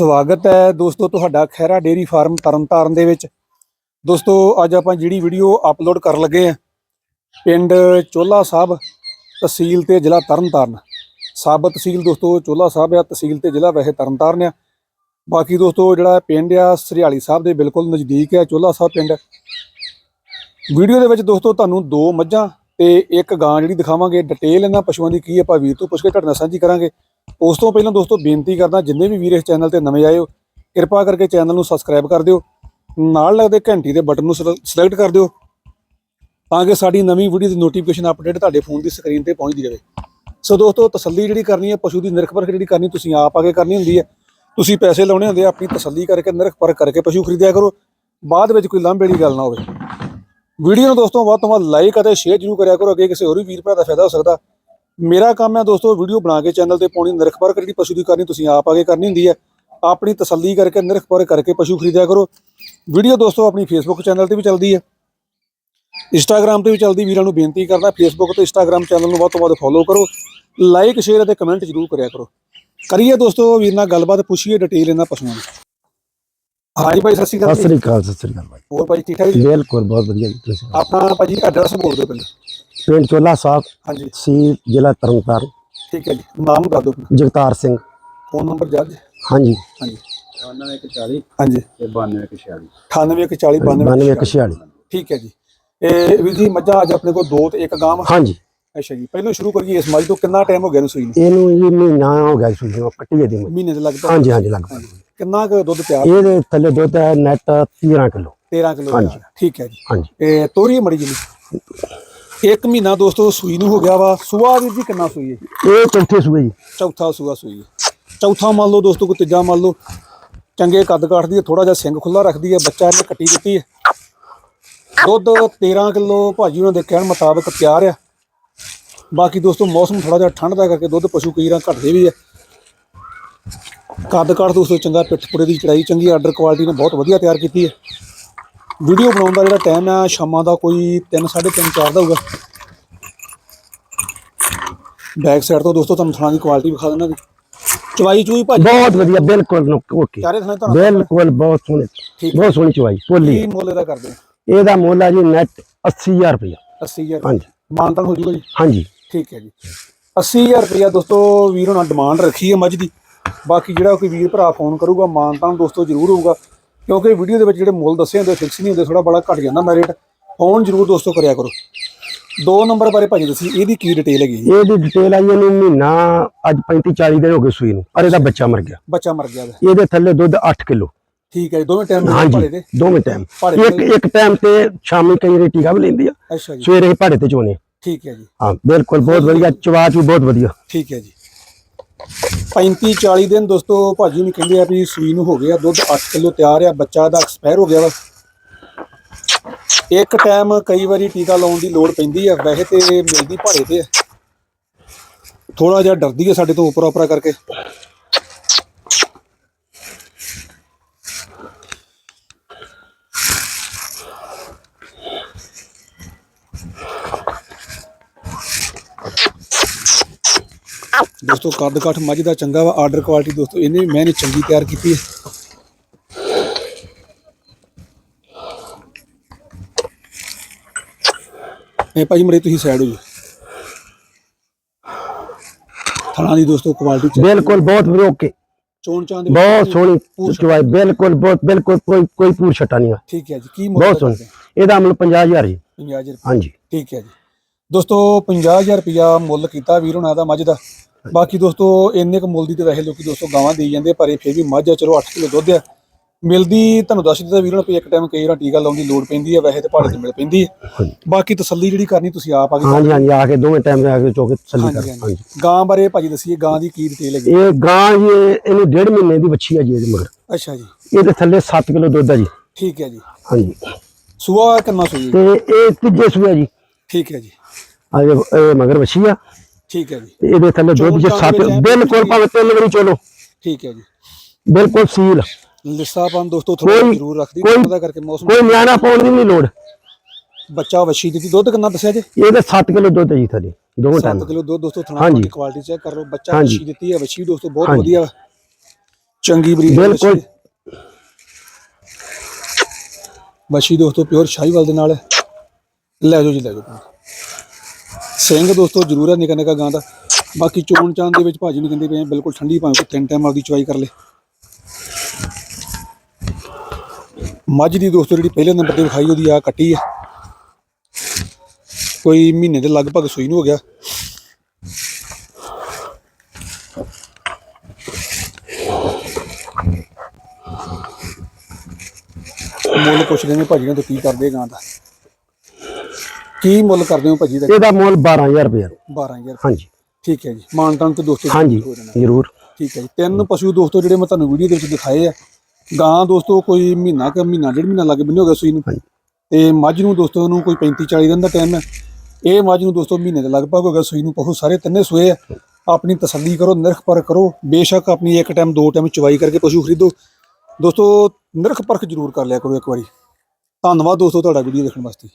ਸਵਾਗਤ ਹੈ ਦੋਸਤੋ ਤੁਹਾਡਾ ਖੈਰਾ ਡੇਰੀ ਫਾਰਮ ਤਰਨਤਾਰਨ ਦੇ ਵਿੱਚ। ਦੋਸਤੋ ਅੱਜ ਆਪਾਂ ਜਿਹੜੀ ਵੀਡੀਓ ਅਪਲੋਡ ਕਰਨ ਲੱਗੇ ਆ ਪਿੰਡ ਚੋਲਾ ਸਾਹਿਬ ਤਹਿਸੀਲ ਤੇ ਜ਼ਿਲ੍ਹਾ ਤਰਨਤਾਰਨ। ਸਾਬ ਤਹਿਸੀਲ ਦੋਸਤੋ ਚੋਲਾ ਸਾਹਿਬ ਆ, ਤਹਿਸੀਲ ਤੇ ਜ਼ਿਲ੍ਹਾ ਵੈਸੇ ਤਰਨਤਾਰਨ ਆ। ਬਾਕੀ ਦੋਸਤੋ ਜਿਹੜਾ ਪਿੰਡ ਆ, ਸਰਿਆਲੀ ਸਾਹਿਬ ਦੇ ਬਿਲਕੁਲ ਨਜ਼ਦੀਕ ਆ ਚੋਲਾ ਸਾਹਿਬ ਪਿੰਡ। ਵੀਡੀਓ ਦੇ ਵਿੱਚ ਦੋਸਤੋ ਤੁਹਾਨੂੰ ਦੋ ਮੱਝਾਂ ਤੇ ਇੱਕ ਗਾਂ ਜਿਹੜੀ ਦਿਖਾਵਾਂਗੇ। ਡਿਟੇਲ ਇਹਨਾਂ ਪਸ਼ੂਆਂ ਦੀ ਕੀ ਆਪਾਂ ਵੀਰ ਤੋਂ ਪੁੱਛ ਕੇ ਤੁਹਾਡੇ ਨਾਲ ਸਾਂਝੀ ਕਰਾਂਗੇ। ਉਸ ਤੋਂ ਪਹਿਲਾਂ ਦੋਸਤੋ ਬੇਨਤੀ ਕਰਦਾ ਜਿੰਨੇ ਵੀ ਵੀਰ ਇਸ ਚੈਨਲ ਤੇ ਨਵੇਂ ਆਏ ਹੋ, ਕਿਰਪਾ ਕਰਕੇ ਚੈਨਲ ਨੂੰ ਸਬਸਕ੍ਰਾਈਬ ਕਰ ਦਿਓ, ਨਾਲ ਲੱਗਦੇ ਘੰਟੀ ਦੇ ਬਟਨ ਨੂੰ ਸਿਲੈਕਟ ਕਰ ਦਿਓ, ਤਾਂ ਕਿ ਸਾਡੀ ਨਵੀਂ ਵੀਡੀਓ ਦੀ ਨੋਟੀਫਿਕੇਸ਼ਨ ਅਪਡੇਟ ਤੁਹਾਡੇ ਫੋਨ ਦੀ ਸਕਰੀਨ ਤੇ ਪਹੁੰਚਦੀ ਰਹੇ। ਸੋ ਦੋਸਤੋ ਤਸੱਲੀ ਜਿਹੜੀ ਕਰਨੀ ਹੈ, ਪਸ਼ੂ ਦੀ ਨਿਰਖ ਪਰਖ ਜਿਹੜੀ ਕਰਨੀ, ਤੁਸੀਂ ਆਪ ਆ ਕੇ ਕਰਨੀ ਹੁੰਦੀ ਹੈ। ਤੁਸੀਂ ਪੈਸੇ ਲਾਉਣੇ ਹੁੰਦੇ ਆ, ਆਪਣੀ ਤਸੱਲੀ ਕਰਕੇ, ਨਿਰਖ ਪਰਖ ਕਰਕੇ ਪਸ਼ੂ ਖਰੀਦਿਆ ਕਰੋ, ਬਾਅਦ ਵਿੱਚ ਕੋਈ ਲਾਂਭੇ ਵਾਲੀ ਗੱਲ ਨਾ ਹੋਵੇ। ਵੀਡੀਓ ਨੂੰ ਦੋਸਤੋ ਵੱਧ ਤੋਂ ਵੱਧ ਲਾਈਕ ਅਤੇ ਸ਼ੇਅਰ ਜ਼ਰੂਰ ਕਰਿਆ ਕਰੋ, ਅੱਗੇ ਕਿਸੇ ਹੋਰ ਵੀ ਵੀਰ ਭਰਾ ਦਾ ਫਾਇਦਾ ਹੋ ਸਕਦਾ। ਮੇਰਾ ਕੰਮ ਹੈ ਦੋਸਤੋ ਵੀਡੀਓ ਬਣਾ ਕੇ ਚੈਨਲ ਤੇ ਪਾਉਣੀ ਨਿਰਖ ਪਰਖ ਜਿਹੜੀ ਪਸ਼ੂ ਦੀ ਕਰਨੀ ਤੁਸੀਂ ਆਪ ਆਗੇ ਕਰਨੀ ਹੁੰਦੀ ਹੈ। ਆਪਣੀ ਤਸੱਲੀ ਕਰਕੇ ਨਿਰਖ ਪਰਖ ਕਰਕੇ ਪਸ਼ੂ ਖਰੀਦਿਆ ਕਰੋ। ਵੀਡੀਓ ਦੋਸਤੋ ਆਪਣੀ ਫੇਸਬੁੱਕ ਚੈਨਲ ਤੇ ਵੀ ਚੱਲਦੀ ਹੈ। ਇੰਸਟਾਗ੍ਰam ਤੇ ਵੀ ਚੱਲਦੀ ਵੀਰਾਂ ਨੂੰ ਬੇਨਤੀ ਕਰਦਾ ਫੇਸਬੁੱਕ ਤੇ ਇੰਸਟਾਗ੍ਰam ਚੈਨਲ ਨੂੰ ਵੱਧ ਤੋਂ ਵੱਧ ਫੋਲੋ ਕਰੋ। ਲਾਈਕ ਸ਼ੇਅਰ ਅਤੇ ਕਮੈਂਟ ਜ਼ਰੂਰ ਕਰਿਆ ਕਰੋ। ਕਰੀਏ ਦੋਸਤੋ ਵੀਰ ਨਾਲ ਗੱਲਬਾਤ ਪੁੱਛੀਏ ਡਿਟੇਲ ਇਹਨਾਂ ਪਸ਼ੂਆਂ ਦੀ। ਹਾਂਜੀ ਭਾਈ ਸਤਿ ਸ਼੍ਰੀ ਅਕਾਲ ਸਤਿ। ਸ੍ਰੀ ਅਕਾਲ ਸਤਿ ਸ੍ਰੀ ਅਕਾਲ ਭਾਈ। ਹੋਰ ਭਾਈ ਠੀਕ ਠਾਕ ਜੀ? ਬਿਲਕੁਲ ਬਹੁਤ ਵਧੀਆ ਜੀ। ਆਪਣਾ ਭਾਜੀ ਐਡਰੈਸ ਬੋਲ ਦਿਓ ਪਹਿਲਾਂ। ਪਿੰਡ ਚੋਲਾ ਸਾਹਿਬ ਹਾਂਜੀ। ਸੀ ਜ਼ਿਲ੍ਹਾ ਤਰਨਤਾਰਨ। ਠੀਕ ਹੈ ਜੀ। ਨਾਮ ਦੱਸ ਦਿਓ ਜਗਤਾਰ ਸਿੰਘ। ਫੋਨ ਨੰਬਰ ਜੱਜ। ਹਾਂਜੀ। ਹਾਂਜੀ। 9140 ਹਾਂਜੀ। ਤੇ 9246 9840 9246 ਠੀਕ ਹੈ ਜੀ। ਇਹ ਵੀਰ ਜੀ ਮੱਝਾਂ ਅੱਜ ਆਪਣੇ ਕੋਲ ਦੋ ਤੇ ਇੱਕ ਗਾਂ ਵਾ। ਹਾਂਜੀ। ਅੱਛਾ ਜੀ। ਪਹਿਲਾਂ ਸ਼ੁਰੂ ਕਰੀਏ ਇਸ ਮੱਝ ਤੋਂ। ਕਿੰਨਾ ਟਾਈਮ ਹੋ ਗਿਆ ਨੂੰ ਸੂਈ ਨੂੰ? ਇਹਨੂੰ ਜੀ ਮਹੀਨਾ ਹੋ ਗਿਆ ਸੂਈ ਨੂੰ ਕੱਟੀ ਦੀ। ਮਹੀਨੇ ਦੇ ਲੱਗਦਾ? ਹਾਂਜੀ ਹਾਂਜੀ ਲਗਭਗ ਕਿੰਨਾ ਕੁ ਦੁੱਧ ਤਿਆਰ ਇਹਦੇ ਥੱਲੇ ਦੁੱਧ ਹੈ ਨੈਟ 13 ਕਿਲੋ। 13 ਕਿਲੋ। ਹਾਂਜੀ। ਠੀਕ ਹੈ ਜੀ। ਹਾਂਜੀ। ਇਹ ਤੋਰੀ ਮੜੀ ਜੀ ਇੱਕ ਮਹੀਨਾ ਦੋਸਤੋ ਸੂਈ ਨੂੰ ਹੋ ਗਿਆ ਵਾ। ਸੂਆ ਵੀਰ ਜੀ ਕਿੰਨਾ ਸੂਈ ਹੈ? ਇਹ ਚੌਥੇ ਸੂਏ ਜੀ। ਚੌਥਾ ਸੂਆ ਸੂਈ ਹੈ। ਚੌਥਾ ਮੰਨ ਲਓ ਦੋਸਤੋ ਕੋ ਤੀਜਾ ਮੰਨ ਲਓ। ਚੰਗੇ ਕੱਦ ਕਾਠਦੀ ਹੈ ਥੋੜਾ ਜਿਹਾ ਸਿੰਘ ਖੁੱਲਾ ਰੱਖਦੀ ਹੈ ਬੱਚਾ ਇਹਨੇ ਕੱਟੀ ਦਿੱਤੀ ਹੈ। ਦੁੱਧ 13 ਕਿਲੋ ਭਾਜੀ ਉਹਨਾਂ ਦੇ ਕਹਿਣ ਮੁਤਾਬਕ ਤਿਆਰ ਆ ਬਾਕੀ ਦੋਸਤੋ ਮੌਸਮ ਥੋੜਾ ਜਿਹਾ ਠੰਡ ਦਾ ਕਰਕੇ ਦੁੱਧ ਪਸ਼ੂ ਕਈ ਰਾਂ ਘਟਦੇ ਵੀ ਆ ਕੱਦ ਕਾਠ ਦੋਸਤੋ ਚੰਗਾ ਪਿੱਠ ਪੁੜੇ ਦੀ ਚੜਾਈ ਚੰਗੀ ਆਰਡਰ ਕੁਆਲਿਟੀ ਨੇ ਬਹੁਤ ਵਧੀਆ ਤਿਆਰ ਕੀਤੀ ਹੈ। ਵੀਡੀਓ ਬਣਾਉਣ ਦਾ ਜਿਹੜਾ ਟਾਈਮ ਆ ਸ਼ਾਮਾਂ ਦਾ ਕੋਈ 3 3:30 4 ਦਾ ਹੋਊਗਾ। ਬੈਕ ਸਾਈਡ ਤੋਂ ਦੋਸਤੋ ਤੁਹਾਨੂੰ ਥਣਾ ਦੀ ਕੁਆਲਿਟੀ ਵਿਖਾ ਦਿੰਦਾ ਚਵਾਈ ਚੂਈ ਭਾਜੀ? ਬਹੁਤ ਵਧੀਆ ਬਿਲਕੁਲ ਓਕੇ ਚਾਰੇ ਥਾਂ ਤੁਹਾਨੂੰ ਬਿਲਕੁਲ ਬਹੁਤ ਸੋਹਣੀ। ਬਹੁਤ ਸੋਹਣੀ ਚਵਾਈ ਪੋਲੀ ਕੀ ਮੁੱਲ ਇਹਦਾ ਕਰਦੇ? ਇਹਦਾ ਮੁੱਲ ਹੈ ਜੀ ਨੈਟ 80000 ਰੁਪਇਆ। 80000 ਹਾਂਜੀ। ਮਾਨਤਨ ਹੋ ਜੂਗਾ ਜੀ। ਹਾਂਜੀ। ਠੀਕ ਹੈ ਜੀ। 80000 ਰੁਪਇਆ ਦੋਸਤੋ ਵੀਰ ਹੋਣਾ ਡਿਮਾਂਡ ਰੱਖੀ ਹੈ ਮੱਝ ਦੀ। ਬਾਕੀ ਜਿਹੜਾ ਕੋਈ ਵੀਰ ਭਰਾ ਫੋਨ ਕਰੂਗਾ ਮਾਨਤਾਨ ਦੋਸਤੋ ਜ਼ਰੂਰ ਹੋਊਗਾ। ਕਿਉਂਕਿ ਵੀਡੀਓ ਦੇ ਵਿੱਚ ਜਿਹੜੇ ਮੁੱਲ ਦੱਸੇ ਹੁੰਦੇ ਫਿਕਸ ਨਹੀਂ ਹੁੰਦੇ ਥੋੜਾ ਬੜਾ ਘਟ ਜਾਂਦਾ ਮੈਂ ਰੇਟ ਫੋਨ ਜ਼ਰੂਰ ਦੋਸਤੋ ਕਰਿਆ ਕਰੋ। ਦੋ ਨੰਬਰ ਬਾਰੇ ਭਾਜੀ ਦੱਸੀ ਇਹਦੀ ਕੀ ਡਿਟੇਲ ਹੈਗੀ? ਇਹਦੀ ਡਿਟੇਲ ਆਈ ਇਹਨੂੰ ਮਹੀਨਾ ਅੱਜ 35 40 ਦਿਨ ਹੋ ਗਏ ਸੂਈ ਨੂੰ ਪਰ ਇਹਦਾ ਬੱਚਾ ਮਰ ਗਿਆ। ਬੱਚਾ ਮਰ ਗਿਆ ਇਹਦੇ ਥੱਲੇ ਦੁੱਧ 8 ਕਿਲੋ। ਠੀਕ ਹੈ ਦੋਵੇਂ ਟਾਈਮ ਭਾੜੇ ਦੇ ਦੋਵੇਂ ਟਾਈਮ ਇੱਕ ਇੱਕ ਟਾਈਮ ਤੇ ਸ਼ਾਮੀ ਕਈ ਵਾਰੀ ਟੀਕਾ ਵੀ ਲੈਂਦੀ ਆ। ਅੱਛਾ ਜੀ। ਸਵੇਰੇ ਭਾੜੇ ਤੇ ਚੋਣੇ। ਠੀਕ ਹੈ ਜੀ। ਹਾਂ ਬਿਲਕੁਲ ਬਹੁਤ ਵਧੀਆ ਚਵਾਚ ਵੀ ਬਹੁਤ ਵਧੀਆ। ਠੀਕ ਹੈ ਜੀ। 35 40 ਦਿਨ ਦੋਸਤੋ ਭਾਜੀ ਨੂੰ ਕਹਿੰਦੇ ਆ ਵੀ ਸੂਈ ਨੂੰ ਹੋ ਗਿਆ ਦੁੱਧ 8 ਕਿਲੋ ਤਿਆਰ ਆ, ਬੱਚਾ ਦਾ ਐਕਸਪਾਇਰ ਹੋ ਗਿਆ ਵਾ। ਇੱਕ ਟਾਈਮ ਕਈ ਵਾਰੀ ਟੀਕਾ ਲਾਉਣ ਦੀ ਲੋੜ ਪੈਂਦੀ ਆ, ਵੈਸੇ ਤੇ ਮਿਲਦੀ ਭਾੜੇ ਤੇ ਆ। ਥੋੜਾ ਜਿਹਾ ਡਰਦੀ ਆ ਸਾਡੇ ਤੋਂ ਉੱਪਰ ਉਪਰਾ ਕਰਕੇ। ਦੋਸਤੋ ਕੱਦ ਕਾਠ ਮੱਝ ਦਾ ਚੰਗਾ ਵਾ ਆਰਡਰ ਕੁਆਲਿਟੀ ਦੋਸਤੋ ਇਹਨੇ ਵੀ ਮਿਹਨਤ ਚੰਗੀ ਤਿਆਰ ਕੀਤੀ ਹੈ। ਇਹ ਭਾਜੀ ਮਰੇ ਤੁਸੀਂ ਸਾਈਡ ਹੋ ਜੀ ਥਣਾ ਦੀ ਦੋਸਤੋ ਕੁਆਲਿਟੀ ਬਿਲਕੁਲ ਬਹੁਤ ਓਕੇ ਚੋਣ ਚਾਂ ਦੇ ਬਹੁਤ ਸੋਹਣੀ ਚਵਾਈ ਬਿਲਕੁਲ ਬਹੁਤ ਬਿਲਕੁਲ ਕੋਈ ਕੋਈ ਪੂਰ ਛਟਾ ਨਹੀਂ ਆ। ਠੀਕ ਹੈ ਜੀ ਕੀ ਮੁੱਲ ਬਹੁਤ ਸੋਹਣੀ। ਇਹਦਾ ਮੁੱਲ 50000 ਜੀ। 50000 ਹਾਂਜੀ। ਠੀਕ ਹੈ ਜੀ। ਦੋਸਤੋ 50000 ਰੁਪਿਆ ਮੁੱਲ ਕੀਤਾ ਵੀਰ ਹੁਣਾਂ ਦਾ ਮੱਝ ਦਾ। ਬਾਕੀ ਦੋਸਤੋ ਇੰਨੇ ਕੁ ਮੁੱਲ ਦੀ ਤੇ ਵੈਸੇ ਲੋਕੀ ਦੋਸਤੋ ਗਾਵਾਂ ਦੇਈ ਜਾਂਦੇ ਪਰ ਇਹ ਫਿਰ ਵੀ ਮੱਝ ਆ ਚਲੋ 8 ਕਿਲੋ ਦੁੱਧ ਆ। ਮਿਲਦੀ ਤੁਹਾਨੂੰ ਦੱਸ ਦਿੱਤਾ ਵੀਰ ਵੀ ਇੱਕ ਟਾਈਮ ਕਈ ਵਾਰ ਟੀਕਾ ਲਾਉਣ ਦੀ ਲੋੜ ਪੈਂਦੀ ਹੈ ਵੈਸੇ ਤੇ ਭਾੜੇ ਤੇ ਮਿਲ ਪੈਂਦੀ ਹੈ ਬਾਕੀ ਤਸੱਲੀ ਜਿਹੜੀ ਕਰਨੀ ਤੁਸੀਂ ਆਪ ਆ ਕੇ ਹਾਂਜੀ ਹਾਂਜੀ ਆ ਕੇ ਦੋਵੇਂ ਟਾਈਮ ਆ ਕੇ ਚੋਕੇ ਤਸੱਲੀ ਕਰ ਹਾਂਜੀ। ਗਾਂ ਬਾਰੇ ਭਾਜੀ ਦੱਸੀਏ ਗਾਂ ਦੀ ਕੀ ਡਿਟੇਲ ਹੈਗੀ? ਇਹ ਗਾਂ ਜੀ ਇਹ- ਇਹਨੂੰ ਡੇਢ ਮਹੀਨੇ ਦੀ ਬੱਚੀ ਆ ਜੀ ਇਹਦੇ ਮਗਰ। ਅੱਛਾ ਜੀ। ਇਹਦੇ ਥੱਲੇ 7 ਕਿਲੋ ਦੁੱਧ ਆ ਜੀ। ਠੀਕ ਹੈ ਜੀ। ਹਾਂਜੀ। ਸੂਆ ਕਿੰਨਾ ਸੂਈ? ਤੇ ਇਹ ਤੀਜੇ ਸੂਆ ਜੀ। ਠੀਕ ਹੈ ਜੀ। ਆ ਇਹ ਮਗਰ ਬੱਚੀ ਆ ਠੀਕ ਹੈ ਜੀ। ਤੇ ਇਹਦੇ ਥੱਲੇ ਦੁੱਧ ਜੇ ਚੋਣ 7 ਚਾਣ ਦੇ ਬਿਲਕੁਲ ਭਾਵੇਂ ਤਿੰਨ ਵਾਰੀ ਚਲੋ। ਠੀਕ ਹੈ ਜੀ। ਬਿਲਕੁਲ ਸੀਲ। ਲਿਸਾਪਨ ਦੋਸਤੋ ਥੋੜਾ ਜ਼ਰੂਰ ਰੱਖਦੀ ਕੋਈ- ਉਹਦਾ ਕਰਕੇ ਮੌਸਮ ਕੋਈ ਨਿਆਣਾ ਪਾਉਣ ਦੀ ਨਹੀਂ ਲੋੜ। ਬੱਚਾ ਵਸ਼ੀ ਦਿੱਤੀ ਦੁੱਧ ਕਿੰਨਾ ਦੱਸਿਆ ਜੀ? ਇਹਦੇ 7 ਕਿਲੋ ਦੁੱਧ ਹੈ ਜੀ ਥੱਲੇ ਦੋਵੇਂ ਟਾਈਮ 7 ਕਿਲੋ ਦੁੱਧ ਦੋਸਤੋ ਥਣਾ। ਦੀ ਕੁਆਲਿਟੀ ਚੈੱਕ ਕਰ ਲਓ। ਬੱਚਾ। ਵਸ਼ੀ ਦਿੱਤੀ ਹੈ ਵਸ਼ੀ ਦੋਸਤੋ ਬਹੁਤ। ਵਧੀਆ। ਚੰਗੀ ਬਰੀਡ ਦੀ ਬਿਲਕੁਲ। ਬੱਚੀ ਦੋਸਤੋ ਪਿਓਰ ਸ਼ਾਹੀਵਾਲ ਦੇ ਨਾਲ ਲੈ ਜਾਓ ਜੀ ਲੈ ਜਾਓ। ਸਿੰਘ ਦੋਸਤੋ, ਜ਼ਰੂਰ ਹੈ ਨਿਕਾ ਨਿਕਾ ਗਾਂ ਦਾ। ਬਾਕੀ ਚੋਣ ਚਾਂ ਦੇ ਵਿੱਚ ਭਾਜੀ ਨੂੰ ਕਹਿੰਦੇ ਪਏ ਬਿਲਕੁਲ ਠੰਡੀ ਭਾਵੇਂ ਤਿੰਨ ਟਾਈਮ ਆਪਦੀ ਚਵਾਈ ਕਰ ਲੇ। ਮੱਝ ਦੀ ਦੋਸਤੋ, ਜਿਹੜੀ ਪਹਿਲੇ ਨੰਬਰ ਤੇ ਵਿਖਾਈ ਉਹਦੀ ਆ ਕੱਟੀ ਹੈ ਕੋਈ ਮਹੀਨੇ ਦੇ ਲਗਭਗ ਸੂਈ ਨੂੰ ਹੋ ਗਿਆ। ਮੁੱਲ ਪੁੱਛਦੇ ਨੇ ਭਾਜੀ ਨੇ ਤਾਂ ਕੀ ਕਰਦੇ ਗਾਂ ਦਾ। ਕੀ ਮੁੱਲ ਕਰਦੇ ਹੋ ਭਾਜੀ ਦਾ ਇਹਦਾ ਮੁੱਲ 12000 ਰੁਪਏ 12000 ਹਾਂਜੀ। ਠੀਕ ਹੈ ਜੀ। ਮਾਨਤਾਨ ਤੇ ਦੋਸਤੋ ਹਾਂਜੀ। ਜ਼ਰੂਰ ਠੀਕ ਹੈ ਜੀ। ਤਿੰਨ ਪਸ਼ੂ ਦੋਸਤੋ ਜਿਹੜੇ ਮੈਂ ਤੁਹਾਨੂੰ ਵੀਡੀਓ ਦੇ ਵਿੱਚ ਦਿਖਾਏ ਆ। ਗਾਂ ਦੋਸਤੋ ਕੋਈ ਮਹੀਨਾ ਕਿ ਮਹੀਨਾ ਡੇਢ ਮਹੀਨਾ ਲੱਗ ਬੰਨੇ ਹੋ ਗਿਆ ਸੂਈ ਨੂੰ। ਤੇ ਮੱਝ ਨੂੰ ਦੋਸਤੋ ਨੂੰ ਕੋਈ 35 40 ਦਿਨ ਦਾ ਟਾਈਮ ਹੈ। ਇਹ ਮੱਝ ਨੂੰ ਦੋਸਤੋ ਮਹੀਨੇ ਦੇ ਲਗਭਗ ਹੋ ਗਿਆ ਸੂਈ ਨੂੰ। ਪਸ਼ੂ ਸਾਰੇ ਤਿੰਨੇ ਸੂਏ ਆ। ਆਪਣੀ ਤਸੱਲੀ ਕਰੋ ਨਿਰਖ ਪਰਖ ਕਰੋ। ਬੇਸ਼ੱਕ ਆਪਣੀ ਇੱਕ ਟਾਈਮ ਦੋ ਟਾਈਮ ਚਵਾਈ ਕਰਕੇ ਪਸ਼ੂ ਖਰੀਦੋ। ਦੋਸਤੋ ਨਿਰਖ ਪਰਖ ਜ਼ਰੂਰ ਕਰ ਲਿਆ ਕਰੋ ਇੱਕ ਵਾਰੀ। ਧੰਨਵਾਦ ਦੋਸਤੋ ਤੁਹਾਡਾ ਵੀਡੀਓ ਦੇਖਣ ਵਾਸਤੇ।